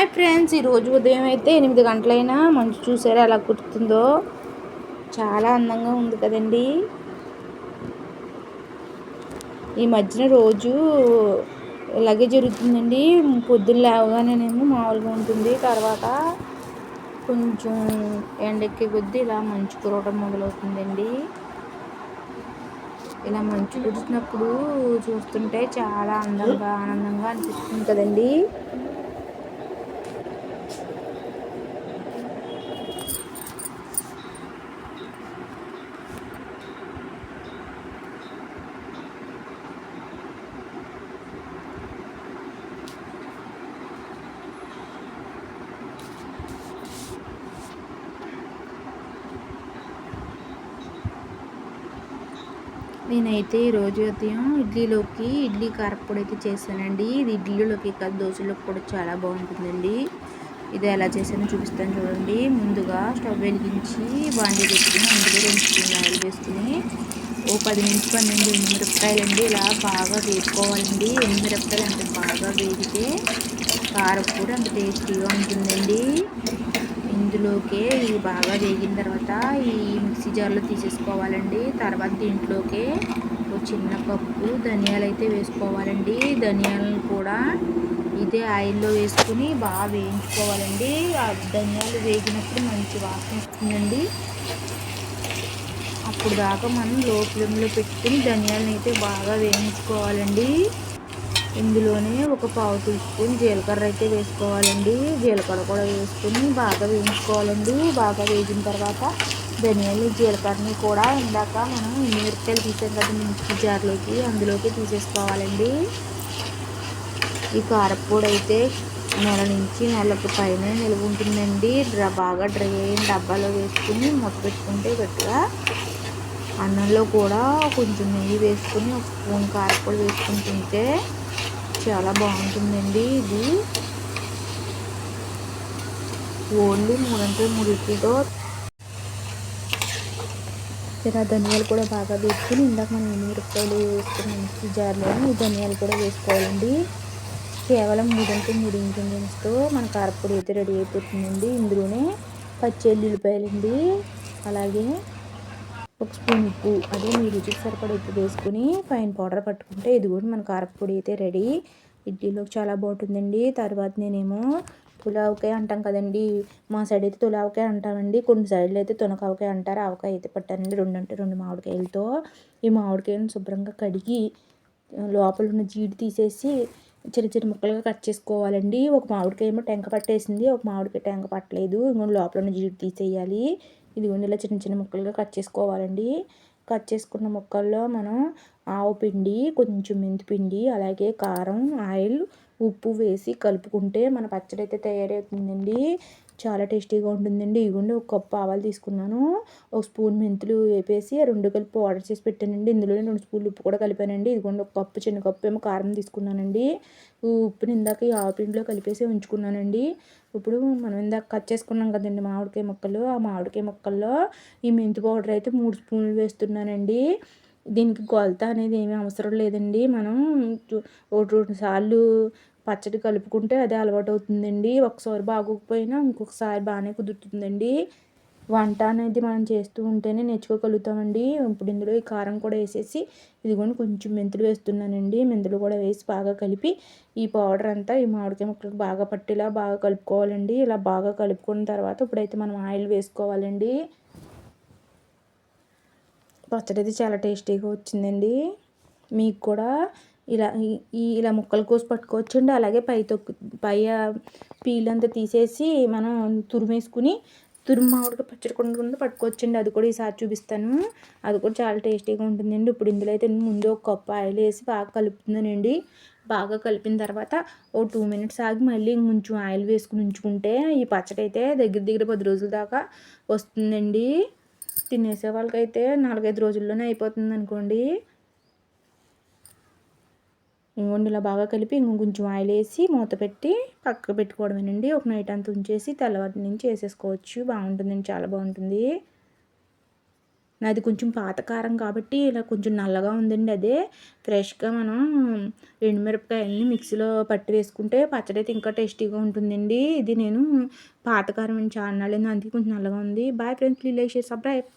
Hi friends ఈరోజు ఉదయం అయితే ఎనిమిది గంటలైనా మంచు చూసారా ఎలా కుడుతుందో చాలా అందంగా ఉంది కదండి. ఈ మధ్యన రోజు ఇలాగే జరుగుతుందండి. పొద్దున్న లేవగానేనేమో మామూలుగా ఉంటుంది. తర్వాత కొంచెం ఎండెక్కి కొద్దీ ఇలా మంచు కురవడం మొదలవుతుందండి. ఇలా మంచు కురిసినప్పుడు చూస్తుంటే చాలా అందంగా ఆనందంగా అనిపిస్తుంది కదండీ. నేనైతే ఈరోజు ఉదయం ఇడ్లీలోకి ఇడ్లీ కారపొడి అయితే చేశానండి. ఇది ఇడ్లీలోకి కాదు దోశలోకి కూడా చాలా బాగుంటుందండి. ఇది ఎలా చేశానో చూపిస్తాను చూడండి. ముందుగా స్టవ్ వెలిగించి బాండీ పెట్టుకుని అందులో రెండు ఆయిల్ వేసుకుని ఓ పది నుంచి పన్నెండు ఎండుమిరపకాయలండి ఇలా బాగా వేసుకోవాలండి ఎండుమిరపకాయలు అంత బాగా వేగితే కారపొడి అంత టేస్టీగా ఉంటుందండి. దీంట్లోకే ఇది బాగా వేగిన తర్వాత ఈ మిక్సీ జార్లో తీసేసుకోవాలండి. తర్వాత దీంట్లోకే ఒక చిన్న కప్పు ధనియాలు అయితే వేసుకోవాలండి. ధనియాలను కూడా ఇదే ఆయిల్లో వేసుకుని బాగా వేయించుకోవాలండి. ఆ ధనియాలు వేగినప్పుడు మంచి వాసన వస్తుందండి. అప్పుడు దాకా మనం లో ఫ్లేమ్లో పెట్టుకుని ధనియాలను అయితే బాగా వేయించుకోవాలండి. ఇందులోనే ఒక పావు టీ స్పూన్ జీలకర్ర అయితే వేసుకోవాలండి. జీలకర్ర కూడా వేసుకుని బాగా వేయించుకోవాలండి. బాగా వేగిన తర్వాత ధనియాలు జీలకర్రని కూడా ఇందాక మనం మిరపకాయలు తీసాం కదా మిర్చి జార్లోకి అందులోకి తీసేసుకోవాలండి. ఈ కారపొడి అయితే నెల నుంచి నెలకు పైన నిల్వ ఉంటుందండి. బాగా డ్రై అయిన డబ్బాలో వేసుకుని మొత్త పెట్టుకుంటే గట్టిగా అన్నంలో కూడా కొంచెం నెయ్యి వేసుకుని ఒక స్పూన్ కారపొడి వేసుకుని తింటే చాలా బాగుంటుందండి ఇది. ఓన్లీ మూడంటే మూడు ఇడ్లీతో. ఇలా ధనియాలు కూడా బాగా వేసుకుని ఇందాక మనం మిరపకాయలు వేసుకున్న మిక్సీ జార్లోని ఈ ధనియాలు కూడా వేసుకోవాలండి. కేవలం మూడంటే మూడు ఇంగ్రీడియంట్స్తో మన కారపొడి అయితే రెడీ అయిపోతుందండి. ఇందులోనే పచ్చి ఎల్లుల్లిపాయలండి. అలాగే ఒక స్పూన్ ఉప్పు అదే మీ రుచికి సరిపడే ఉప్పు వేసుకుని పైన పౌడర్ పట్టుకుంటే ఇది కూడా మన కారపొడి అయితే రెడీ ఇడ్లీలోకి చాలా బాగుంటుందండి. తర్వాత నేనేమో తులావకాయ అంటాం కదండి. మా సైడ్ అయితే తులావకాయ అంటామండి. కొన్ని సైడ్లు అయితే తునకావకాయ అంటారు. ఆవకాయ అయితే పట్టానండి రెండు అంటే రెండు మామిడికాయలతో ఈ మామిడికాయలను శుభ్రంగా కడిగి లోపల ఉన్న జీడి తీసేసి చిన్న చిన్న ముక్కలుగా కట్ చేసుకోవాలండి. ఒక మామిడికాయ ఏమో టెంక పట్టేసింది. ఒక మామిడికాయ టెంక పట్టలేదు. ఇంకొన్ని లోపల ఉన్న జీడి తీసేయాలి. ఇదిగోండి ఇలా చిన్న చిన్న ముక్కలుగా కట్ చేసుకోవాలండి. కట్ చేసుకున్న ముక్కల్లో మనం ఆవు పిండి కొంచెం మెంతిపిండి అలాగే కారం ఆయిల్ ఉప్పు వేసి కలుపుకుంటే మన పచ్చడి అయితే తయారవుతుందండి. చాలా టేస్టీగా ఉంటుందండి. ఇదిగోండి ఒక కప్పు ఆవాలు తీసుకున్నాను. ఒక స్పూన్ మెంతులు వేపేసి రెండు కలిపి ఆర్డర్ చేసి పెట్టానండి. ఇందులోనే రెండు స్పూన్లు ఉప్పు కూడా కలిపానండి. ఇదిగోండి ఒక కప్పు చిన్న కప్పు ఏమో కారం తీసుకున్నానండి. ఉప్పుని ఇందాక ఈ ఆవు కలిపేసి ఉంచుకున్నానండి. ఇప్పుడు మనం ఇందాక కట్ చేసుకున్నాం కదండి మామిడికాయ ముక్కలు. ఆ మామిడికాయ ముక్కల్లో ఈ మెంతి పౌడర్ అయితే మూడు స్పూన్లు వేస్తున్నానండి. దీనికి కొలత అనేది ఏమీ అవసరం లేదండి. మనం ఒకటి రెండు సార్లు పచ్చడి కలుపుకుంటే అదే అలవాటు అవుతుందండి ఒకసారి బాగోకపోయినా ఇంకొకసారి బాగానే కుదురుతుందండి. వంట అనేది మనం చేస్తూ ఉంటేనే నేర్చుకోగలుగుతామండి. ఇప్పుడు ఇందులో ఈ కారం కూడా వేసేసి ఇదిగోండి కొంచెం మెంతులు వేస్తున్నానండి. మెంతులు కూడా వేసి బాగా కలిపి ఈ పౌడర్ అంతా ఈ మామిడికాయ ముక్కలకు బాగా పట్టేలా బాగా కలుపుకోవాలండి. ఇలా బాగా కలుపుకున్న తర్వాత ఇప్పుడైతే మనం ఆయిల్ వేసుకోవాలండి. పచ్చడి అయితే చాలా టేస్టీగా వచ్చిందండి. మీకు కూడా ఇలా ఈ ఇలా ముక్కలు కోసి పట్టుకోవచ్చండి. అలాగే పై తొక్కు పై పీలంతా తీసేసి మనం తురిమేసుకుని తురుము పచ్చడి కొండ పట్టుకోవచ్చండి. అది కూడా ఈసారి చూపిస్తాను. అది కూడా చాలా టేస్టీగా ఉంటుందండి. ఇప్పుడు ఇందులో అయితే ముందు ఒక కప్పు ఆయిల్ వేసి బాగా కలుపుతున్నానండి. బాగా కలిపిన తర్వాత ఓ టూ మినిట్స్ ఆగి మళ్ళీ కొంచెం ఆయిల్ వేసుకుని ఉంచుకుంటే ఈ పచ్చడి అయితే దగ్గర దగ్గర పది రోజుల దాకా వస్తుందండి. తినేసే వాళ్ళకైతే నాలుగైదు రోజుల్లోనే అయిపోతుంది అనుకోండి ఇంకొండి ఇలా బాగా కలిపి ఇంకొంచెం ఆయిల్ వేసి మూత పెట్టి పక్కకు పెట్టుకోవడమేనండి. ఒక నైట్ అంతా ఉంచేసి తెల్లవారి నుంచి వేసేసుకోవచ్చు. బాగుంటుందండి. చాలా బాగుంటుంది. నాది కొంచెం పాత కారం కాబట్టి ఇలా కొంచెం నల్లగా ఉందండి అదే. ఫ్రెష్గా మనం ఎండుమిరపకాయలని మిక్సీలో పట్టి వేసుకుంటే పచ్చడి అయితే ఇంకా టేస్టీగా ఉంటుందండి. ఇది నేను పాత కారం చాలా నాళ్ళైంది. అందుకే కొంచెం నల్లగా ఉంది. Boy friends. Please like share subscribe.